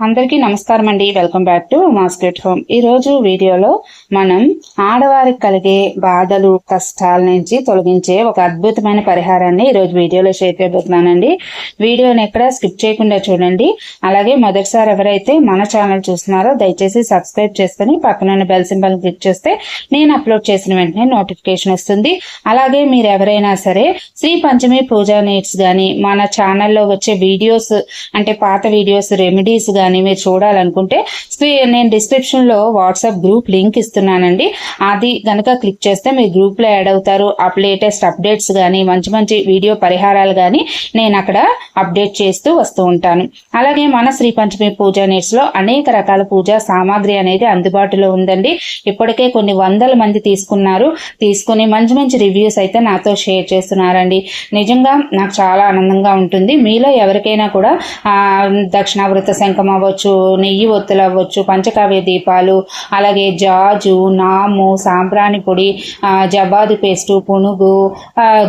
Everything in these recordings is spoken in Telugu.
అందరికీ నమస్కారం అండి welcome back to mascot home ఈ రోజు వీడియోలో మనం ఆడవారికి కలిగే బాధలు కష్టాల నుంచి తొలగించే ఒక అద్భుతమైన పరిహారాన్ని ఈ రోజు వీడియోలో షేర్ చేయబోతున్నానండి. వీడియోని ఎక్కడ స్కిప్ చేయకుండా చూడండి. అలాగే మొదటిసారి ఎవరైతే మన ఛానల్ చూస్తున్నారో దయచేసి సబ్స్క్రైబ్ చేసుకుని పక్కన బెల్ సింబల్ క్లిక్ చేస్తే నేను అప్లోడ్ చేసిన వెంటనే నోటిఫికేషన్ వస్తుంది. అలాగే మీరు ఎవరైనా సరే శ్రీ పంచమి పూజా నీడ్స్ కానీ మన ఛానల్లో వచ్చే వీడియోస్ అంటే పాత వీడియోస్ రెమెడీస్ కానీ కానీ మీరు చూడాలనుకుంటే నేను డిస్క్రిప్షన్లో వాట్సాప్ గ్రూప్ లింక్ ఇస్తున్నానండి. అది గనక క్లిక్ చేస్తే మీరు గ్రూప్లో యాడ్ అవుతారు. అప్ లేటెస్ట్ అప్డేట్స్ కానీ మంచి మంచి వీడియో పరిహారాలు కానీ నేను అక్కడ అప్డేట్ చేస్తూ వస్తూ ఉంటాను. అలాగే మన శ్రీ పంచమి పూజ నీట్స్లో అనేక రకాల పూజా సామాగ్రి అనేది అందుబాటులో ఉందండి. ఇప్పటికే కొన్ని వందల మంది తీసుకున్నారు. తీసుకుని మంచి మంచి రివ్యూస్ అయితే నాతో షేర్ చేస్తున్నారండి. నిజంగా నాకు చాలా ఆనందంగా ఉంటుంది. మీలో ఎవరికైనా కూడా దక్షిణావృత శంఖమ అవ్వచ్చు నెయ్యి ఒత్తులు అవ్వచ్చు పంచకావ్య దీపాలు అలాగే జాజు నాము సాంబ్రాణి పొడి జబాదు పేస్టు పునుగు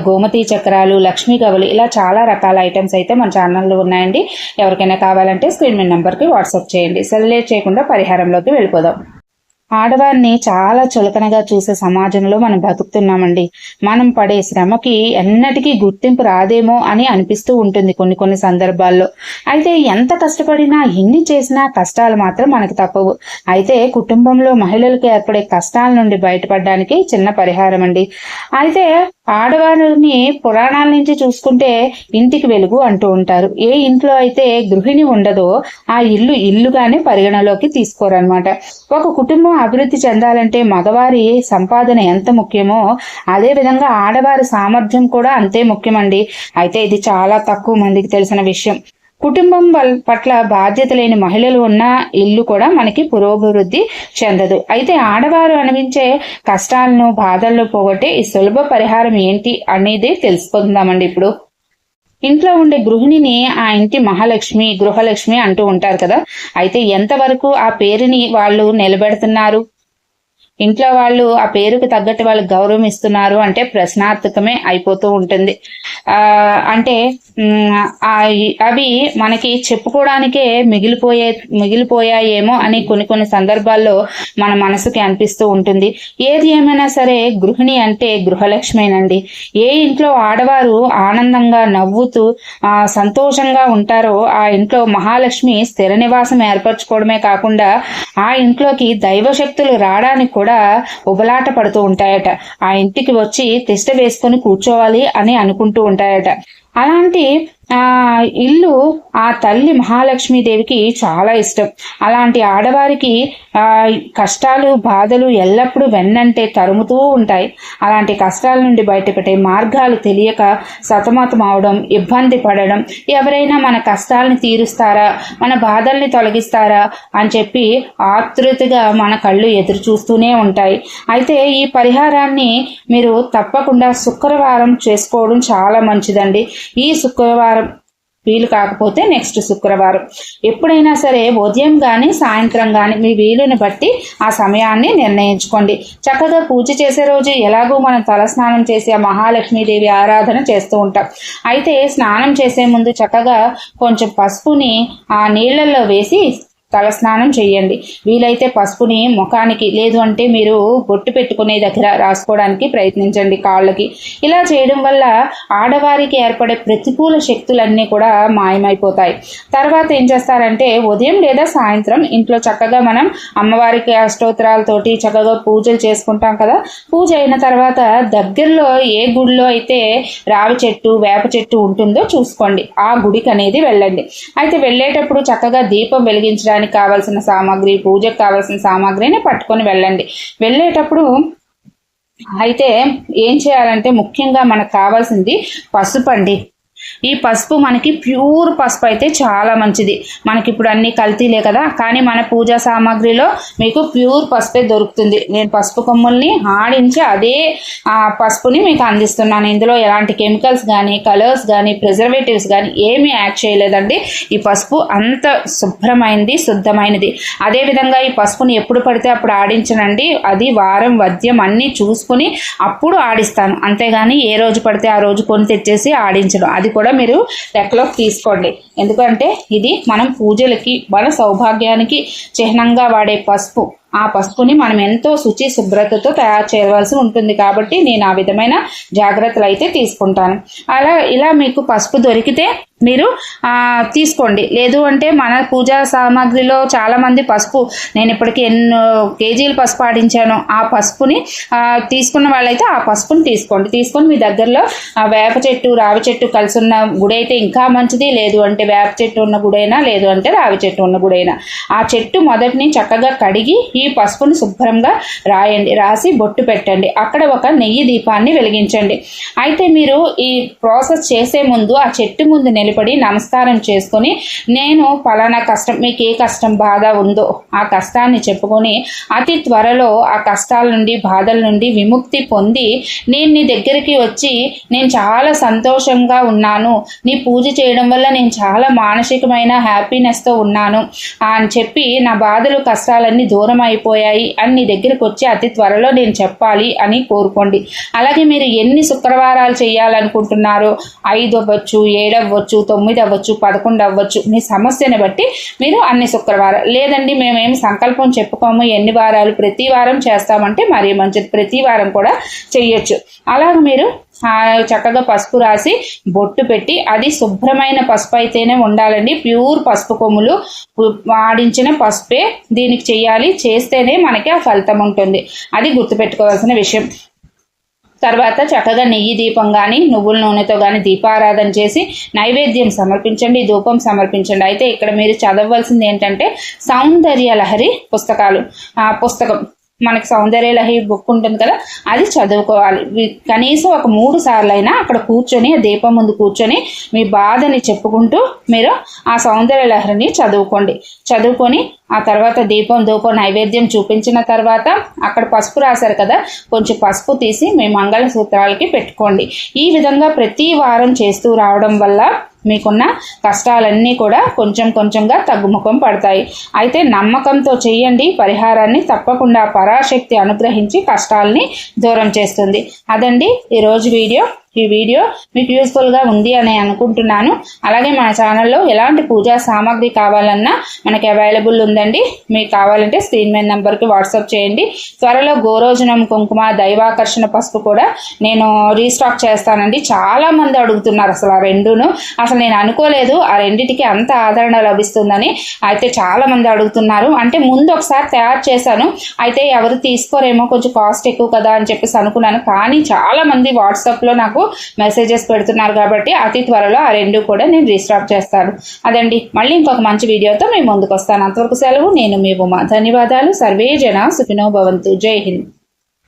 గోమతి చక్రాలు లక్ష్మీ గవలు ఇలా చాలా రకాల ఐటమ్స్ అయితే మన ఛానల్లో ఉన్నాయండి. ఎవరికైనా కావాలంటే స్క్రీన్ మీ నెంబర్కి వాట్సాప్ చేయండి. సెలెక్ట్ చేయకుండా పరిహారంలోకి వెళ్ళిపోదాం. ఆడవారిని చాలా చులకనగా చూసే సమాజంలో మనం బతుకుతున్నామండి. మనం పడే శ్రమకి ఎన్నటికీ గుర్తింపు రాదేమో అని అనిపిస్తూ ఉంటుంది కొన్ని కొన్ని సందర్భాల్లో. అయితే ఎంత కష్టపడినా ఎన్ని చేసినా కష్టాలు మాత్రం మనకు తప్పవు. అయితే కుటుంబంలో మహిళలకు ఏర్పడే కష్టాల నుండి బయటపడడానికి చిన్న పరిహారం అండి అయితే ఆడవారిని పురాణాల నుంచి చూసుకుంటే ఇంటికి వెలుగు అంటూ ఉంటారు. ఏ ఇంట్లో అయితే గృహిణి ఉండదో ఆ ఇల్లు ఇల్లుగానే పరిగణలోకి తీసుకోరనమాట ఒక కుటుంబం అభివృద్ధి చెందాలంటే మగవారి సంపాదన ఎంత ముఖ్యమో అదే విధంగా ఆడవారి సామర్థ్యం కూడా అంతే ముఖ్యమండి. అయితే ఇది చాలా తక్కువ మందికి తెలిసిన విషయం. కుటుంబం పట్ల బాధ్యత లేని మహిళలు ఉన్న ఇల్లు కూడా మనకి పురోభివృద్ధి చెందదు. అయితే ఆడవారు అనిపించే కష్టాలను బాధలను పోగొట్టే ఈ సులభ పరిహారం ఏంటి అనేది తెలుసుకుందామండి ఇప్పుడు. ఇంట్లో ఉండే గృహిణిని ఆ ఇంటి మహాలక్ష్మి గృహలక్ష్మి అంటూ ఉంటారు కదా. అయితే ఎంతవరకు ఆ పేరుని వాళ్ళు నిలబెడుతున్నారు? ఇంట్లో వాళ్ళు ఆ పేరుకు తగ్గట్టు వాళ్ళు గౌరవం ఇస్తున్నారు అంటే ప్రశ్నార్థకమే అయిపోతూ ఉంటుంది. ఆ అంటే అవి మనకి చెప్పుకోవడానికే మిగిలిపోయే మిగిలిపోయాయేమో అని కొన్ని కొన్ని సందర్భాల్లో మన మనసుకి అనిపిస్తూ ఉంటుంది. ఏది ఏమైనా సరే గృహిణి అంటే గృహలక్ష్మేనండి. ఏ ఇంట్లో ఆడవారు ఆనందంగా నవ్వుతూ ఆ సంతోషంగా ఉంటారో ఆ ఇంట్లో మహాలక్ష్మి స్థిర నివాసం ఏర్పరచుకోవడమే కాకుండా ఆ ఇంట్లోకి దైవశక్తులు రావడానికి కూడా కూడా ఉబలాట పడుతూ ఉంటాయట. ఆ ఇంటికి వచ్చి తిష్ట వేసుకొని కూర్చోవాలి అని అనుకుంటూ ఉంటాయట. అలాంటి ఆ ఇల్లు ఆ తల్లి మహాలక్ష్మీదేవికి చాలా ఇష్టం. అలాంటి ఆడవారికి ఆ కష్టాలు బాధలు ఎల్లప్పుడూ వెన్నంటే తరుముతూ ఉంటాయి. అలాంటి కష్టాల నుండి బయటపెట్టే మార్గాలు తెలియక సతమతం అవడం ఇబ్బంది పడడం ఎవరైనా మన కష్టాలని తీరుస్తారా మన బాధల్ని తొలగిస్తారా అని చెప్పి ఆతృతగా మన కళ్ళు ఎదురు చూస్తూనే ఉంటాయి. అయితే ఈ పరిహారాన్ని మీరు తప్పకుండా శుక్రవారం చేసుకోవడం చాలా మంచిదండి. ఈ శుక్రవారం వీలు కాకపోతే నెక్స్ట్ శుక్రవారం. ఎప్పుడైనా సరే ఉదయం కానీ సాయంత్రం కానీ మీ వీలుని బట్టి ఆ సమయాన్ని నిర్ణయించుకోండి. చక్కగా పూజ చేసే రోజు ఎలాగో మనం తలస్నానం చేసి ఆ మహాలక్ష్మీదేవి ఆరాధన చేస్తూ ఉంటాం. అయితే స్నానం చేసే ముందు చక్కగా కొంచెం పసుపుని ఆ నీళ్ళల్లో వేసి తలస్నానం చేయండి. వీలైతే పసుపుని ముఖానికి లేదు అంటే మీరు బొట్టు పెట్టుకునే దగ్గర రాసుకోవడానికి ప్రయత్నించండి కాళ్ళకి. ఇలా చేయడం వల్ల ఆడవారికి ఏర్పడే ప్రతికూల శక్తులన్నీ కూడా మాయమైపోతాయి. తర్వాత ఏం చేస్తారంటే ఉదయం లేదా సాయంత్రం ఇంట్లో చక్కగా మనం అమ్మవారికి అష్టోత్తరాలతోటి చక్కగా పూజలు చేసుకుంటాం కదా. పూజ అయిన తర్వాత దగ్గరలో ఏ గుడిలో అయితే రావి చెట్టు వేప చెట్టు ఉంటుందో చూసుకోండి. ఆ గుడికి అనేది వెళ్ళండి. అయితే వెళ్ళేటప్పుడు చక్కగా దీపం వెలిగించడానికి దానికి కావాల్సిన సామాగ్రి పూజకు కావాల్సిన సామాగ్రిని పట్టుకొని వెళ్ళండి. వెళ్ళేటప్పుడు అయితే ఏం చేయాలంటే ముఖ్యంగా మనకు కావాల్సింది పసుపు అండి. ఈ పసుపు మనకి ప్యూర్ పసుపు అయితే చాలా మంచిది. మనకి ఇప్పుడు అన్ని కల్తీలే కదా కానీ మన పూజా సామాగ్రిలో మీకు ప్యూర్ పసుపే దొరుకుతుంది. నేను పసుపు కొమ్ముల్ని ఆడించి అదే పసుపుని మీకు అందిస్తున్నాను. ఇందులో ఎలాంటి కెమికల్స్ కానీ కలర్స్ కానీ ప్రిజర్వేటివ్స్ కానీ ఏమీ యాడ్ చేయలేదండి. ఈ పసుపు అంత శుభ్రమైనది శుద్ధమైనది. అదేవిధంగా ఈ పసుపుని ఎప్పుడు పడితే అప్పుడు ఆడించనండి. అది వారం వద్యం అన్నీ చూసుకుని అప్పుడు ఆడిస్తాను. అంతేగాని ఏ రోజు పడితే ఆ రోజు కొని తెచ్చేసి ఆడించడం అది కూడా మీరు రెక్కలోకి తీసుకోండి. ఎందుకంటే ఇది మనం పూజలకి మన సౌభాగ్యానికి చిహ్నంగా వాడే పసుపు. ఆ పసుపుని మనం ఎంతో శుచి శుభ్రతతో తయారు చేయవలసి ఉంటుంది కాబట్టి నేను ఆ విధమైన జాగ్రత్తలు అయితే తీసుకుంటాను. అలా ఇలా మీకు పసుపు దొరికితే మీరు తీసుకోండి. లేదు అంటే మన పూజా సామాగ్రిలో చాలామంది పసుపు నేను ఇప్పటికీ ఎన్నో కేజీలు పసుపు ఆడించాను. ఆ పసుపుని తీసుకున్న వాళ్ళైతే ఆ పసుపుని తీసుకోండి. తీసుకొని మీ దగ్గరలో వేప చెట్టు రావి చెట్టు కలిసి ఉన్న గుడి అయితే ఇంకా మంచిది. లేదు అంటే వేప చెట్టు ఉన్న గుడైనా లేదు అంటే రావి చెట్టు ఉన్న గుడైనా. ఆ చెట్టు మొదటిని చక్కగా కడిగి ఈ పసుపుని శుభ్రంగా రాయండి. రాసి బొట్టు పెట్టండి. అక్కడ ఒక నెయ్యి దీపాన్ని వెలిగించండి. అయితే మీరు ఈ ప్రాసెస్ చేసే ముందు ఆ చెట్టు ముందు నిలబడి నమస్కారం చేసుకొని నేను ఫలానా కష్టం మీకు ఏ కష్టం బాధ ఉందో ఆ కష్టాన్ని చెప్పుకొని అతి త్వరలో ఆ కష్టాల నుండి బాధల నుండి విముక్తి పొంది నేను నీ దగ్గరికి వచ్చి నేను చాలా సంతోషంగా ఉన్నాను. నీ పూజ చేయడం వల్ల నేను చాలా మానసికమైన హ్యాపీనెస్తో ఉన్నాను. అని చెప్పి నా బాధలు కష్టాలన్నీ దూరం అయిపోయాయి. అని నీ దగ్గరికి వచ్చి అతి త్వరలో నేను చెప్పాలి అని కోరుకోండి. అలాగే మీరు ఎన్ని శుక్రవారాలు చేయాలనుకుంటున్నారో ఐదు అవ్వచ్చు ఏడవ్వచ్చు తొమ్మిది అవ్వచ్చు పదకొండు అవ్వచ్చు మీ సమస్యను బట్టి మీరు అన్ని శుక్రవారం లేదండి మేమేం సంకల్పం చెప్పుకోము ఎన్ని వారాలు ప్రతి వారం చేస్తామంటే మరీ మంచిది ప్రతి వారం కూడా చెయ్యొచ్చు. అలాగే మీరు చక్కగా పసుపు రాసి బొట్టు పెట్టి అది శుభ్రమైన పసుపు అయితేనే ఉండాలండి. ప్యూర్ పసుపు కొమ్ములు ఆడించిన పసుపే దీనికి చేయాలి చేస్తేనే మనకి ఆ ఫలితం ఉంటుంది. అది గుర్తుపెట్టుకోవాల్సిన విషయం. తర్వాత చక్కగా నెయ్యి దీపం కానీ నువ్వుల నూనెతో కానీ దీపారాధన చేసి నైవేద్యం సమర్పించండి ధూపం సమర్పించండి. అయితే ఇక్కడ మీరు చదవలసింది ఏంటంటే సౌందర్య లహరి పుస్తకాలు. ఆ పుస్తకం. మనకి సౌందర్య లహరి బుక్ ఉంటుంది కదా అది చదువుకోవాలి. కనీసం ఒక మూడు సార్లు అయినా అక్కడ కూర్చొని దీపం ముందు కూర్చొని మీ బాధని చెప్పుకుంటూ మీరు ఆ సౌందర్య లహరిని చదువుకోండి. చదువుకొని ఆ తర్వాత దీపం ధూపం నైవేద్యం చూపించిన తర్వాత అక్కడ పసుపు రాశారు కదా కొంచెం పసుపు తీసి మీ మంగళ సూత్రాలకి పెట్టుకోండి. ఈ విధంగా ప్రతి వారం చేస్తూ రావడం వల్ల మీకున్న కష్టాలన్నీ కూడా కొంచెం కొంచెంగా తగ్గుముఖం పడతాయి. అయితే నమ్మకంతో చేయండి. పరిహారాన్ని తప్పకుండా పరాశక్తి అనుగ్రహించి కష్టాలని దూరం చేస్తుంది. అదండి ఈరోజు వీడియో. ఈ వీడియో మీకు యూస్ఫుల్గా ఉంది అని అనుకుంటున్నాను. అలాగే మన ఛానల్లో ఎలాంటి పూజా సామాగ్రి కావాలన్నా మనకి అవైలబుల్ ఉందండి. మీకు కావాలంటే స్క్రీన్ మీద నెంబర్కి వాట్సాప్ చేయండి. త్వరలో గోరోజనం కుంకుమ దైవాకర్షణ పసుపు కూడా నేను రీస్టాక్ చేస్తానండి. చాలా మంది అడుగుతున్నారు అసలు ఆ రెండును. అసలు నేను అనుకోలేదు ఆ రెండింటికి అంత ఆదరణ లభిస్తుందని. అయితే చాలా మంది అడుగుతున్నారు. అంటే ముందు ఒకసారి తయారు చేశాను. అయితే ఎవరు తీసుకోరేమో కొంచెం కాస్ట్ ఎక్కువ కదా అని చెప్పేసి అనుకున్నాను. కానీ చాలా మంది వాట్సాప్లో నాకు మెసేజెస్ పెడుతున్నారు కాబట్టి అతి త్వరలో ఆ రెండు కూడా నేను రీస్టాక్ చేస్తాను. అదండి. మళ్ళీ ఇంకొక మంచి వీడియోతో మేము ముందుకు వస్తాను. అంతవరకు సెలవు. నేను మీ ఉమా. ధన్యవాదాలు. సర్వే జన సుఖినో భవంతు. జై హింద్.